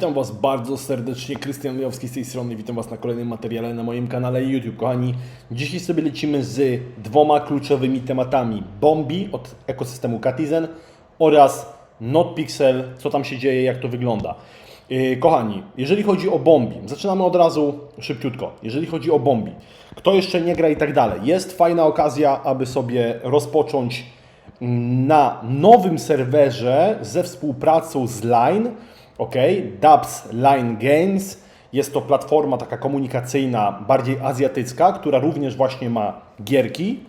Witam Was bardzo serdecznie, Krystian Lejowski z tej strony. Witam Was na kolejnym materiale na moim kanale YouTube. Kochani, dzisiaj sobie lecimy z dwoma kluczowymi tematami. Bombi od ekosystemu Katizen oraz NotPixel, co tam się dzieje, jak to wygląda. Yy, Kochani, jeżeli chodzi o Bombi, zaczynamy od razu szybciutko. Jeżeli chodzi o Bombi, kto jeszcze nie gra i tak dalej, jest fajna okazja, aby sobie rozpocząć na nowym serwerze ze współpracą z Line, ok, Dubs Line Games. Jest to platforma taka komunikacyjna, bardziej azjatycka, która również właśnie ma gierki,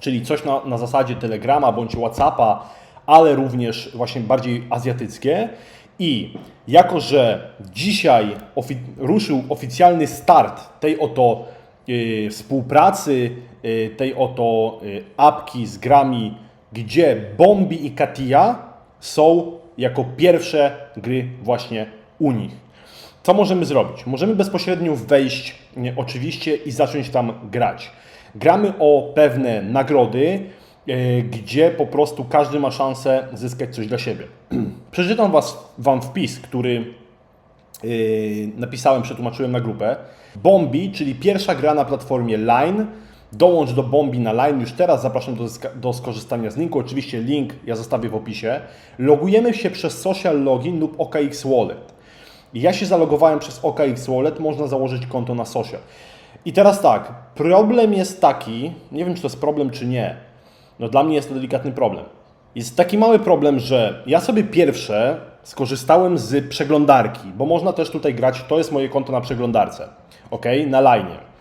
czyli coś na, na zasadzie Telegrama bądź Whatsappa, ale również właśnie bardziej azjatyckie. I jako, że dzisiaj ofi- ruszył oficjalny start tej oto y, współpracy, y, tej oto y, apki z grami, gdzie Bombi i Katia są jako pierwsze gry właśnie u nich. Co możemy zrobić? Możemy bezpośrednio wejść oczywiście i zacząć tam grać. Gramy o pewne nagrody, e, gdzie po prostu każdy ma szansę zyskać coś dla siebie. Przeczytam was, Wam wpis, który yy, napisałem, przetłumaczyłem na grupę. Bombi, czyli pierwsza gra na platformie Line. Dołącz do Bombi na Line już teraz. Zapraszam do, do skorzystania z linku. Oczywiście link ja zostawię w opisie. Logujemy się przez social login lub OKX Wallet. Ja się zalogowałem przez OKX Wallet, można założyć konto na social. I teraz tak, problem jest taki, nie wiem czy to jest problem czy nie, no dla mnie jest to delikatny problem. Jest taki mały problem, że ja sobie pierwsze skorzystałem z przeglądarki, bo można też tutaj grać, to jest moje konto na przeglądarce, ok, na line.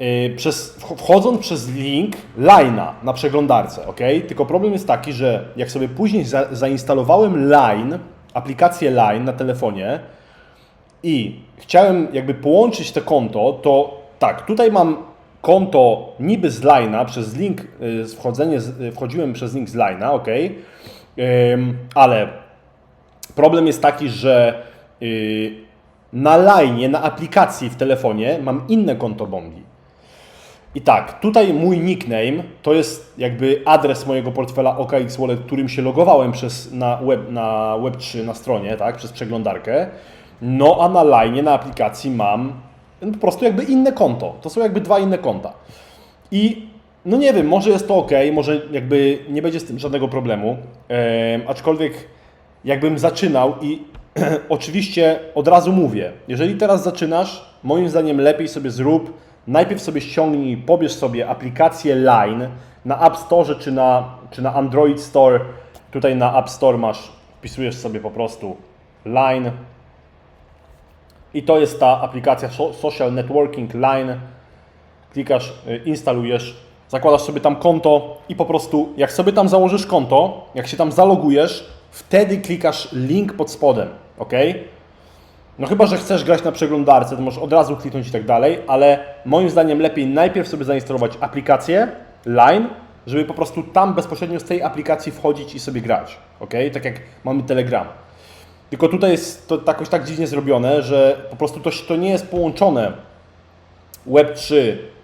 Yy, Przez, wch- wchodząc przez link Line'a na przeglądarce, ok? Tylko problem jest taki, że jak sobie później za, zainstalowałem Line, aplikację Line na telefonie i chciałem jakby połączyć to konto, to tak, tutaj mam konto niby z Line'a, przez link, y, wchodzenie, y, wchodziłem przez link z Line'a, ok? Ale problem jest taki, że y, na Line, na aplikacji w telefonie mam inne konto Bombi. I tak, tutaj mój nickname to jest jakby adres mojego portfela OKX Wallet, którym się logowałem przez, na, web, na Web3 na stronie, tak, przez przeglądarkę. No a na line, na aplikacji mam no, po prostu jakby inne konto. To są jakby dwa inne konta. I no nie wiem, może jest to ok, może jakby nie będzie z tym żadnego problemu. Em, aczkolwiek jakbym zaczynał i oczywiście od razu mówię, jeżeli teraz zaczynasz, moim zdaniem lepiej sobie zrób, najpierw sobie ściągnij, pobierz sobie aplikację Line na App Store czy na, czy na Android Store. Tutaj na App Store masz, wpisujesz sobie po prostu Line i to jest ta aplikacja so- Social Networking Line. Klikasz, y, instalujesz, zakładasz sobie tam konto i po prostu jak sobie tam założysz konto, jak się tam zalogujesz, wtedy klikasz link pod spodem, ok? No chyba, że chcesz grać na przeglądarce, to możesz od razu kliknąć i tak dalej, ale moim zdaniem lepiej najpierw sobie zainstalować aplikację Line, żeby po prostu tam bezpośrednio z tej aplikacji wchodzić i sobie grać, ok? Tak jak mamy Telegram. Tylko tutaj jest to jakoś tak dziwnie zrobione, że po prostu to, to nie jest połączone Web3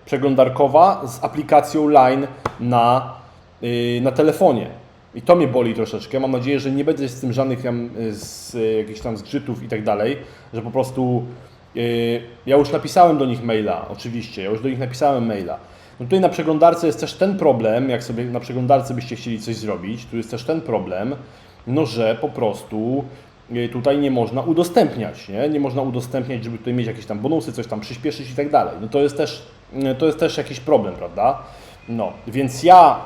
przeglądarkowa z aplikacją Line na, yy, na telefonie. I to mnie boli troszeczkę. Mam nadzieję, że nie będzie z tym żadnych tam, y, z, y, jakichś tam zgrzytów i tak dalej, że po prostu yy, ja już napisałem do nich maila, oczywiście, ja już do nich napisałem maila. No tutaj na przeglądarce jest też ten problem, jak sobie na przeglądarce byście chcieli coś zrobić, tu jest też ten problem, no że po prostu tutaj nie można udostępniać, nie? Nie można udostępniać, żeby tutaj mieć jakieś tam bonusy, coś tam przyspieszyć i tak dalej. No to jest też, to jest też jakiś problem, prawda? No, więc ja,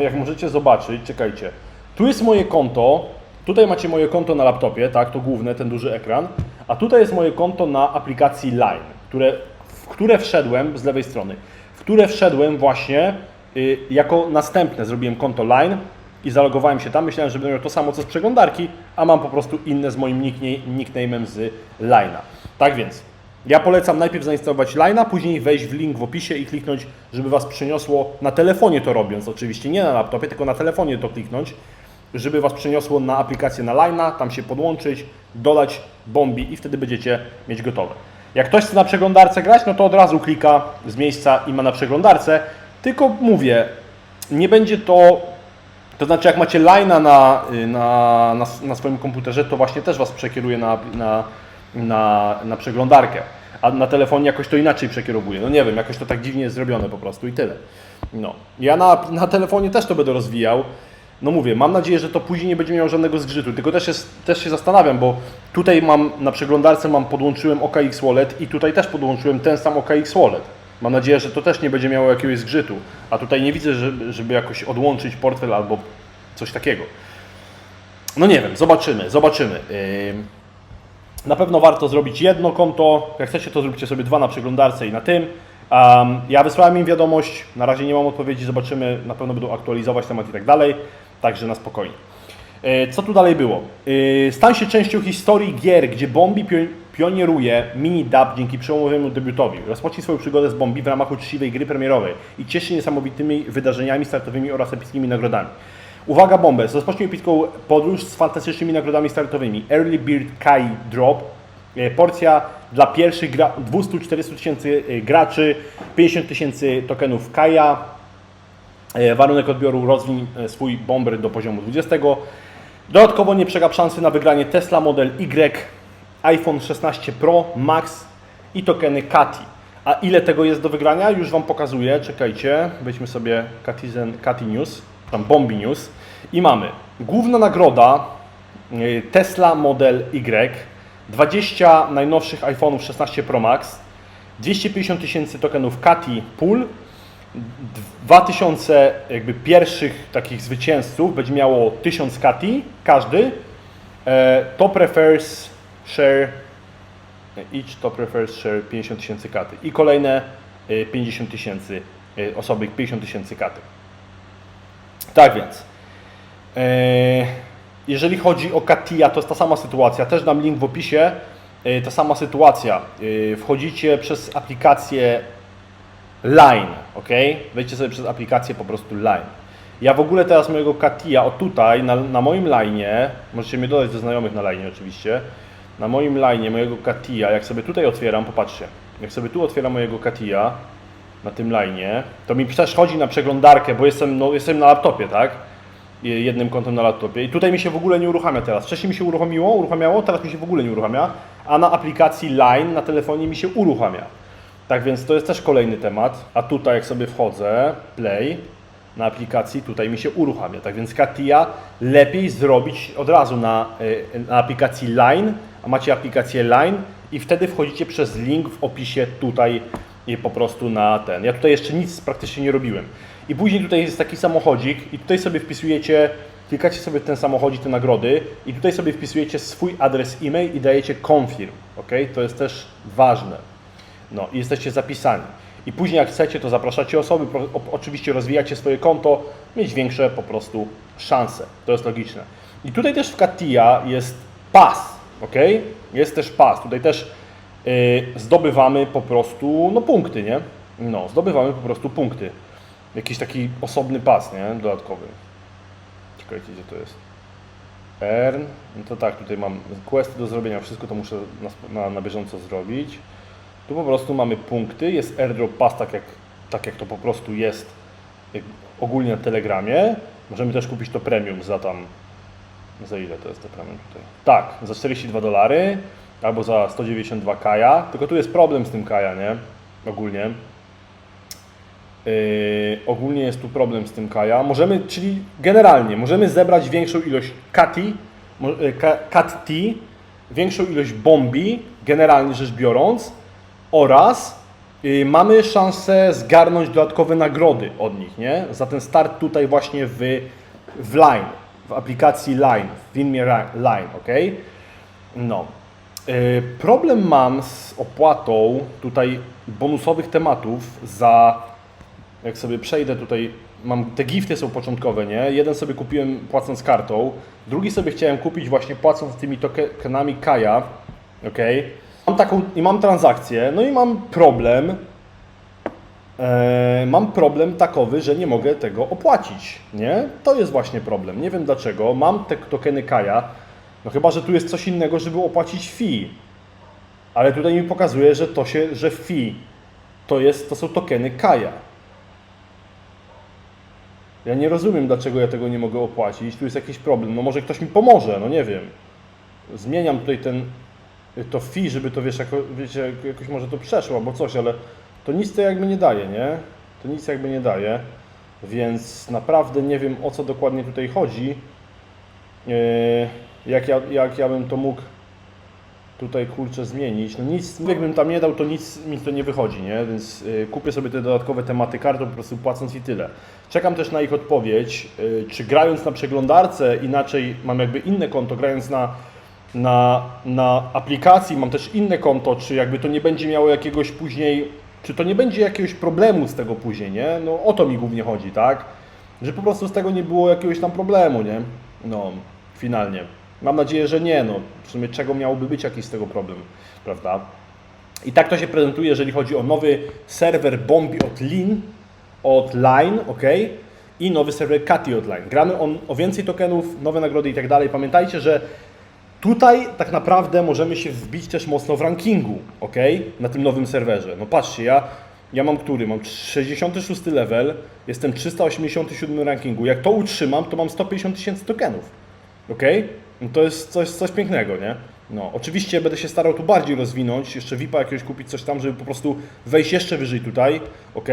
jak możecie zobaczyć, czekajcie, tu jest moje konto, tutaj macie moje konto na laptopie, tak, to główne, ten duży ekran, a tutaj jest moje konto na aplikacji Line, które, w które wszedłem z lewej strony, w które wszedłem właśnie y, jako następne, zrobiłem konto Line, i zalogowałem się tam. Myślałem, że będę miał to samo co z przeglądarki, a mam po prostu inne z moim nickname, nickname'em z Line'a. Tak więc, ja polecam najpierw zainstalować Line'a, później wejść w link w opisie i kliknąć, żeby Was przeniosło na telefonie to robiąc, oczywiście nie na laptopie, tylko na telefonie to kliknąć, żeby Was przeniosło na aplikację na Line'a, tam się podłączyć, dodać bombi i wtedy będziecie mieć gotowe. Jak ktoś chce na przeglądarce grać, no to od razu klika z miejsca i ma na przeglądarce, tylko mówię, nie będzie to To znaczy, jak macie line'a na, y, na, na, na swoim komputerze, to właśnie też Was przekieruje na, na, na, na przeglądarkę. A na telefonie jakoś to inaczej przekierowuje. No nie wiem, jakoś to tak dziwnie jest zrobione po prostu i tyle. No. Ja na, na telefonie też to będę rozwijał. No mówię, mam nadzieję, że to później nie będzie miało żadnego zgrzytu. Tylko też, jest, też się zastanawiam, bo tutaj mam na przeglądarce mam podłączyłem OKX Wallet i tutaj też podłączyłem ten sam OKX Wallet. Mam nadzieję, że to też nie będzie miało jakiegoś zgrzytu. A tutaj nie widzę, żeby, żeby jakoś odłączyć portfel albo coś takiego. No nie wiem, zobaczymy, zobaczymy. Ym, Na pewno warto zrobić jedno konto. Jak chcecie, to zróbcie sobie dwa na przeglądarce i na tym. Um, ja wysłałem im wiadomość, na razie nie mam odpowiedzi, zobaczymy, na pewno będą aktualizować temat i tak dalej, także na spokojnie. E, Co tu dalej było? E, Stań się częścią historii gier, gdzie Bombi pio- pionieruje mini-dub dzięki przełomowemu debiutowi. Rozpocznij swoją przygodę z Bombi w ramach uczciwej gry premierowej i ciesz się niesamowitymi wydarzeniami startowymi oraz epickimi nagrodami. Uwaga Bombes, rozpocznij epicką podróż z fantastycznymi nagrodami startowymi. Early Bird Kai Drop, e, porcja dla pierwszych gra- 200-400 tysięcy e, graczy, 50 tysięcy tokenów Kaja, E, Warunek odbioru rozwiń e, swój bomber do poziomu 20. Dodatkowo nie przegap szansy na wygranie Tesla Model Y, iPhone 16 Pro Max i tokeny Kati. A ile tego jest do wygrania? Już Wam pokazuję. Czekajcie, wejdźmy sobie Katizen, Kati News, tam Bombi News i mamy główna nagroda e, Tesla Model Y, 20 najnowszych iPhone'ów 16 Pro Max, 250 tysięcy tokenów Kati Pool, 2000 jakby pierwszych takich zwycięzców będzie miało 1000 kati, każdy. E, top prefers share, each top prefers share 50 tysięcy katy. I kolejne e, 50 tysięcy e, osoby, 50 tysięcy katy. Tak więc, e, jeżeli chodzi o Katia, to jest ta sama sytuacja. Też dam link w opisie. E, ta sama sytuacja. E, wchodzicie przez aplikację Line, ok? Wejdźcie sobie przez aplikację po prostu Line. Ja w ogóle teraz mojego Katia, o tutaj, na, na moim line'ie, możecie mnie dodać do znajomych na line oczywiście, na moim line'ie mojego Katia, jak sobie tutaj otwieram, popatrzcie, jak sobie tu otwieram mojego Katia, tym line'ie, to mi też chodzi na przeglądarkę, bo jestem, no, jestem na laptopie, tak? Jednym kontem na laptopie. I tutaj mi się w ogóle nie uruchamia teraz. Wcześniej mi się uruchomiło, uruchamiało, teraz mi się w ogóle nie uruchamia, a na aplikacji Line na telefonie mi się uruchamia. Tak więc to jest też kolejny temat. A tutaj jak sobie wchodzę, play na aplikacji, tutaj mi się uruchamia. Tak więc Katia lepiej zrobić od razu na, y, na aplikacji Line, a macie aplikację Line i wtedy wchodzicie przez link w opisie tutaj i po prostu na ten. Ja tutaj jeszcze nic praktycznie nie robiłem. I później tutaj jest taki samochodzik i tutaj sobie wpisujecie, klikacie sobie w ten samochodzik, te nagrody i tutaj sobie wpisujecie swój adres e-mail i dajecie confirm. ok? To jest też ważne. No i jesteście zapisani. I później jak chcecie, to zapraszacie osoby, oczywiście rozwijacie swoje konto, mieć większe po prostu szanse. To jest logiczne. I tutaj też w Katia jest pas, ok? Jest też pas. Tutaj też zdobywamy po prostu no, punkty, nie? No, zdobywamy po prostu punkty. Jakiś taki osobny pas, nie? Dodatkowy. Czekajcie, gdzie to jest. Earn. No to tak, tutaj mam questy do zrobienia, wszystko to muszę na, na, na bieżąco zrobić. Tu po prostu mamy punkty, jest airdrop pass, tak jak, tak jak to po prostu jest ogólnie na Telegramie. Możemy też kupić to premium za tam, za ile to jest to premium tutaj? Tak, za 42 dolary albo za 192 kaja, tylko tu jest problem z tym kaja, nie? Ogólnie. Yy, ogólnie jest tu problem z tym kaja. Możemy, czyli generalnie, możemy zebrać większą ilość kati, yy, cat T, większą ilość bombi, generalnie rzecz biorąc, oraz yy, mamy szansę zgarnąć dodatkowe nagrody od nich, nie? Za ten start tutaj właśnie w, w Line, w aplikacji Line, w Winmie Ra- Line, ok? No. Yy, Problem mam z opłatą tutaj bonusowych tematów za, jak sobie przejdę tutaj, mam, te gifty są początkowe, nie? Jeden sobie kupiłem płacąc kartą, drugi sobie chciałem kupić właśnie płacąc tymi tokenami Kaja, ok? Mam taką, i mam transakcję, no i mam problem, e, mam problem takowy, że nie mogę tego opłacić, nie? To jest właśnie problem, nie wiem dlaczego, mam te tokeny Kaja, no chyba, że tu jest coś innego, żeby opłacić fee. Ale tutaj mi pokazuje, że to się, że fee to, jest, to są tokeny Kaja. Ja nie rozumiem, dlaczego ja tego nie mogę opłacić. Tu jest jakiś problem. No może ktoś mi pomoże, no nie wiem. Zmieniam tutaj ten, to fee, żeby to wiesz, jako, wiecie, jakoś może to przeszło albo coś, ale to nic to jakby nie daje, nie? To nic jakby nie daje. Więc naprawdę nie wiem o co dokładnie tutaj chodzi. Yy, jak, ja, jak ja bym to mógł tutaj kurczę zmienić. No nic, jakbym tam nie dał, to nic mi to nie wychodzi, nie? Więc y, kupię sobie te dodatkowe tematy kartą, po prostu płacąc i tyle. Czekam też na ich odpowiedź, y, czy grając na przeglądarce, inaczej mam jakby inne konto, grając na, na, na aplikacji mam też inne konto, czy jakby to nie będzie miało jakiegoś później, czy to nie będzie jakiegoś problemu z tego później, nie? No o to mi głównie chodzi, tak? Że po prostu z tego nie było jakiegoś tam problemu, nie? No, finalnie. Mam nadzieję, że nie. No, w sumie czego miałoby być jakiś z tego problem, prawda? I tak to się prezentuje, jeżeli chodzi o nowy serwer Bombi od Lin, od Line, ok? I nowy serwer Kati od Line. Gramy on o więcej tokenów, nowe nagrody i tak dalej. Pamiętajcie, że tutaj tak naprawdę możemy się wbić też mocno w rankingu, ok? Na tym nowym serwerze. No patrzcie, ja, ja mam który? Mam 66 level, jestem 387 rankingu. Jak to utrzymam, to mam 150 tysięcy tokenów. Ok? No to jest coś, coś pięknego, nie? No, oczywiście będę się starał tu bardziej rozwinąć, jeszcze VIPa jakiegoś kupić, coś tam, żeby po prostu wejść jeszcze wyżej tutaj, ok?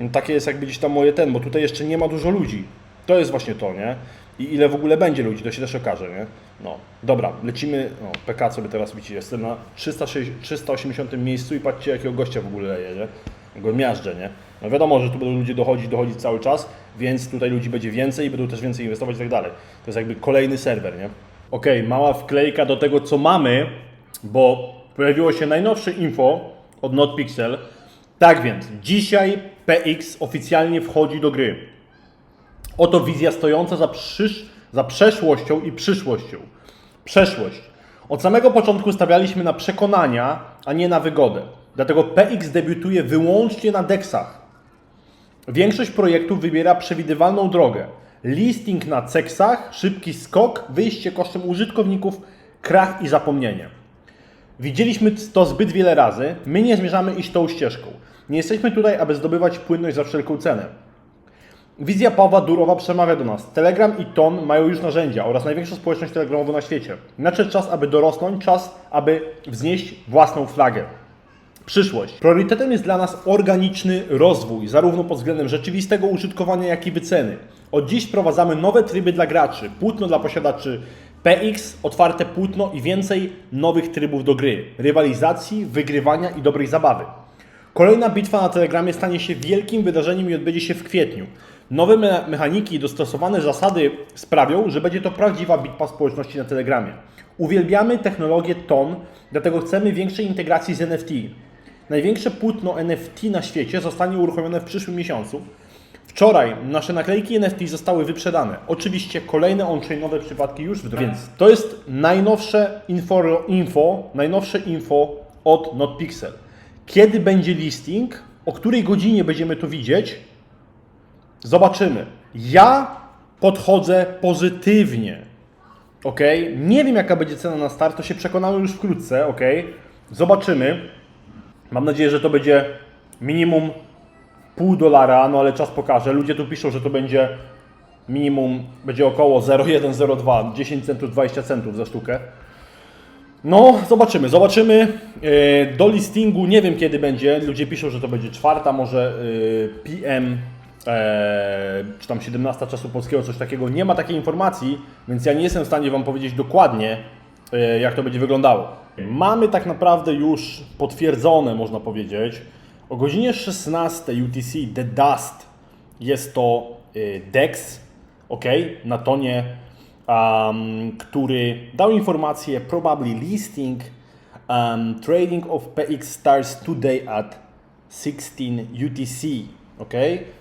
No, takie jest jakby gdzieś tam moje ten, bo tutaj jeszcze nie ma dużo ludzi. To jest właśnie to, nie? I ile w ogóle będzie ludzi, to się też okaże, nie? No, dobra, lecimy, no, PK sobie teraz widzicie, jestem na 360, 380 miejscu i patrzcie jakiego gościa w ogóle leje, nie? Go miażdżę, nie? No wiadomo, że tu będą ludzie dochodzić, dochodzić cały czas, więc tutaj ludzi będzie więcej i będą też więcej inwestować i tak dalej. To jest jakby kolejny serwer, nie? Ok, mała wklejka do tego, co mamy, bo pojawiło się najnowsze info od NotPixel. Tak więc, dzisiaj PX oficjalnie wchodzi do gry. Oto wizja stojąca za, przysz, za przeszłością i przyszłością. Przeszłość. Od samego początku stawialiśmy na przekonania, a nie na wygodę. Dlatego PX debiutuje wyłącznie na deksach. Większość projektów wybiera przewidywalną drogę. Listing na ceksach, szybki skok, wyjście kosztem użytkowników, krach i zapomnienie. Widzieliśmy to zbyt wiele razy, my nie zmierzamy iść tą ścieżką. Nie jesteśmy tutaj, aby zdobywać płynność za wszelką cenę. Wizja Pawła Durowa przemawia do nas. Telegram i Ton mają już narzędzia oraz największą społeczność telegramową na świecie. Nadszedł czas, aby dorosnąć, czas, aby wznieść własną flagę. Przyszłość. Priorytetem jest dla nas organiczny rozwój, zarówno pod względem rzeczywistego użytkowania, jak i wyceny. Od dziś wprowadzamy nowe tryby dla graczy, płótno dla posiadaczy PX, otwarte płótno i więcej nowych trybów do gry, rywalizacji, wygrywania i dobrej zabawy. Kolejna bitwa na Telegramie stanie się wielkim wydarzeniem i odbędzie się w kwietniu. Nowe me- mechaniki i dostosowane zasady sprawią, że będzie to prawdziwa bitwa społeczności na Telegramie. Uwielbiamy technologię TON, dlatego chcemy większej integracji z NFT. Największe płótno NFT na świecie zostanie uruchomione w przyszłym miesiącu. Wczoraj nasze naklejki NFT zostały wyprzedane. Oczywiście kolejne on-chainowe przypadki już w drodze. Więc to jest najnowsze info, info, najnowsze info od NotPixel. Kiedy będzie listing, o której godzinie będziemy to widzieć, zobaczymy. Ja podchodzę pozytywnie. Ok? Nie wiem jaka będzie cena na start, to się przekonamy już wkrótce, ok? Zobaczymy. Mam nadzieję, że to będzie minimum pół dolara, no ale czas pokaże. Ludzie tu piszą, że to będzie minimum, będzie około 0,102, 10 centów, 20 centów za sztukę. No, zobaczymy, zobaczymy. E, Do listingu nie wiem kiedy będzie. Ludzie piszą, że to będzie czwarta, może e, PM, e, czy tam 17 czasu polskiego, coś takiego. Nie ma takiej informacji, więc ja nie jestem w stanie Wam powiedzieć dokładnie, jak to będzie wyglądało. Mamy tak naprawdę już potwierdzone, można powiedzieć. O godzinie 16 UTC The Dust jest to e, DEX, ok, na tonie um, który dał informację probably listing um, trading of PX stars today at 16 UTC, ok?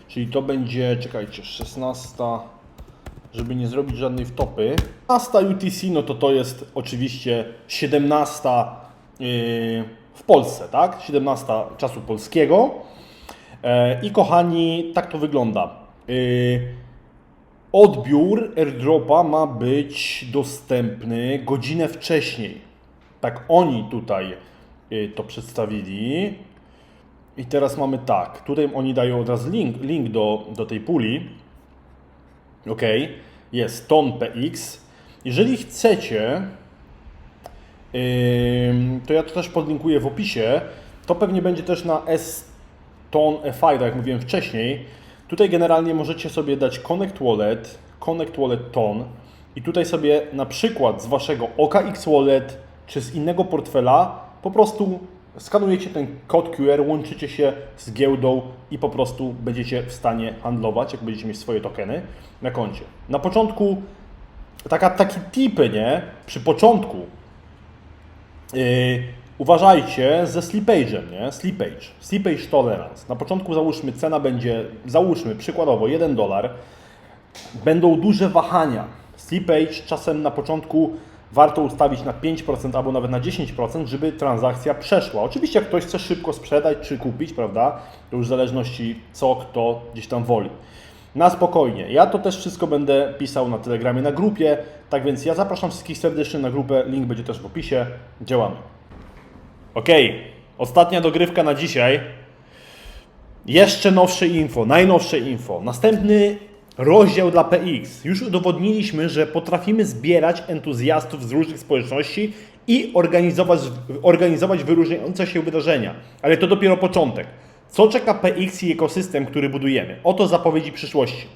Czyli to będzie, czekajcie, 16, żeby nie zrobić żadnej wtopy. 16 UTC, no to to jest oczywiście 17 yy, w Polsce, tak? 17 czasu polskiego. E, I kochani, tak to wygląda. Yy, Odbiór airdropa ma być dostępny godzinę wcześniej. Tak oni tutaj y, to przedstawili. I teraz mamy tak. Tutaj oni dają od razu link, link do, do tej puli. Ok, jest ton PX. Jeżeli chcecie, to ja to też podlinkuję w opisie. To pewnie będzie też na S-Ton FI, tak jak mówiłem wcześniej. Tutaj generalnie możecie sobie dać Connect Wallet, Connect Wallet Ton i tutaj sobie na przykład z waszego OKX Wallet czy z innego portfela po prostu skanujecie ten kod QR, łączycie się z giełdą i po prostu będziecie w stanie handlować, jak będziecie mieć swoje tokeny na koncie. Na początku taka, takie tipy, nie? Przy początku uważajcie ze slipage'em, nie? Slippage, slippage tolerance. Na początku załóżmy, cena będzie, załóżmy przykładowo 1 dolar. Będą duże wahania. Slippage czasem na początku warto ustawić na 5% albo nawet na 10%, żeby transakcja przeszła. Oczywiście jak ktoś chce szybko sprzedać czy kupić, prawda, to już w zależności co kto gdzieś tam woli. Na spokojnie. Ja to też wszystko będę pisał na Telegramie, na grupie, tak więc ja zapraszam wszystkich serdecznie na grupę, link będzie też w opisie. Działamy. Ok, ostatnia dogrywka na dzisiaj. Jeszcze nowsze info, najnowsze info. Następny rozdział dla PX. Już udowodniliśmy, że potrafimy zbierać entuzjastów z różnych społeczności i organizować, organizować wyróżniające się wydarzenia. Ale to dopiero początek. Co czeka PX i ekosystem, który budujemy? Oto zapowiedzi przyszłości.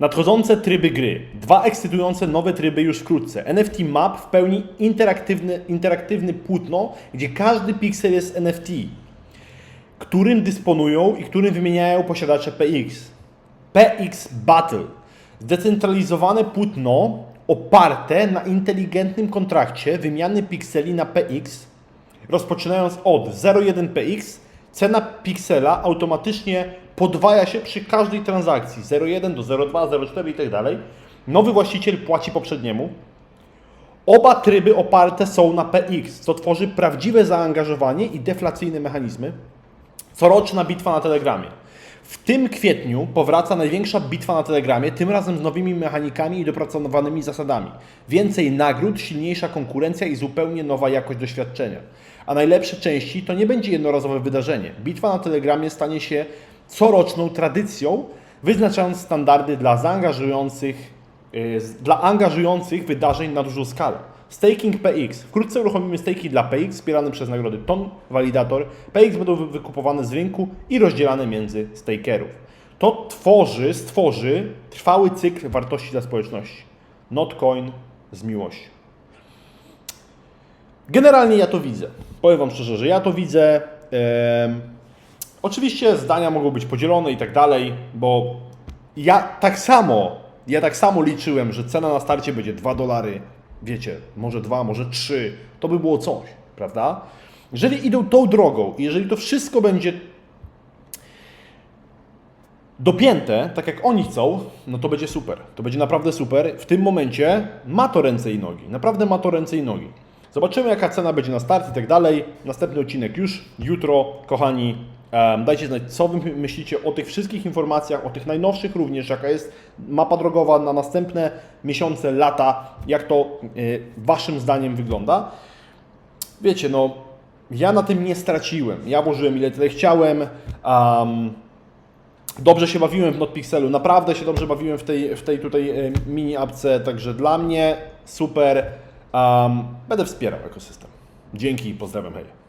Nadchodzące tryby gry. Dwa ekscytujące nowe tryby już wkrótce. NFT Map w pełni interaktywny, interaktywny płótno, gdzie każdy piksel jest NFT, którym dysponują i którym wymieniają posiadacze PX. PX Battle. Zdecentralizowane płótno oparte na inteligentnym kontrakcie wymiany pikseli na PX, rozpoczynając od 0,1 PX, cena piksela automatycznie podwaja się przy każdej transakcji 0,1 do 0,2, 0,4 i tak dalej. Nowy właściciel płaci poprzedniemu. Oba tryby oparte są na PX, co tworzy prawdziwe zaangażowanie i deflacyjne mechanizmy. Coroczna bitwa na Telegramie. W tym kwietniu powraca największa bitwa na Telegramie, tym razem z nowymi mechanikami i dopracowanymi zasadami. Więcej nagród, silniejsza konkurencja i zupełnie nowa jakość doświadczenia. A najlepsze części to nie będzie jednorazowe wydarzenie. Bitwa na Telegramie stanie się coroczną tradycją, wyznaczając standardy dla zaangażujących, yy, dla angażujących wydarzeń na dużą skalę. Staking PX. Wkrótce uruchomimy staki dla PX wspierane przez nagrody TON, Validator. PX będą wy- wykupowane z rynku i rozdzielane między stakerów. To tworzy, stworzy trwały cykl wartości dla społeczności. Notcoin z miłością. Generalnie ja to widzę. Powiem Wam szczerze, że ja to widzę. Em, oczywiście zdania mogą być podzielone i tak dalej, bo ja tak samo, ja tak samo liczyłem, że cena na starcie będzie 2 dolary, wiecie, może 2, może 3, to by było coś, prawda? Jeżeli idą tą drogą i jeżeli to wszystko będzie dopięte, tak jak oni chcą, no to będzie super. To będzie naprawdę super. W tym momencie ma to ręce i nogi. Naprawdę ma to ręce i nogi. Zobaczymy, jaka cena będzie na start i tak dalej. Następny odcinek już jutro, kochani. Dajcie znać, co Wy myślicie o tych wszystkich informacjach, o tych najnowszych również, jaka jest mapa drogowa na następne miesiące, lata, jak to y, Waszym zdaniem wygląda. Wiecie, no, ja na tym nie straciłem. Ja włożyłem ile tyle chciałem. Um, Dobrze się bawiłem w NotPixelu, naprawdę się dobrze bawiłem w tej, w tej tutaj e, mini apce, także dla mnie super. Um, będę wspierał ekosystem. Dzięki i pozdrawiam, hej.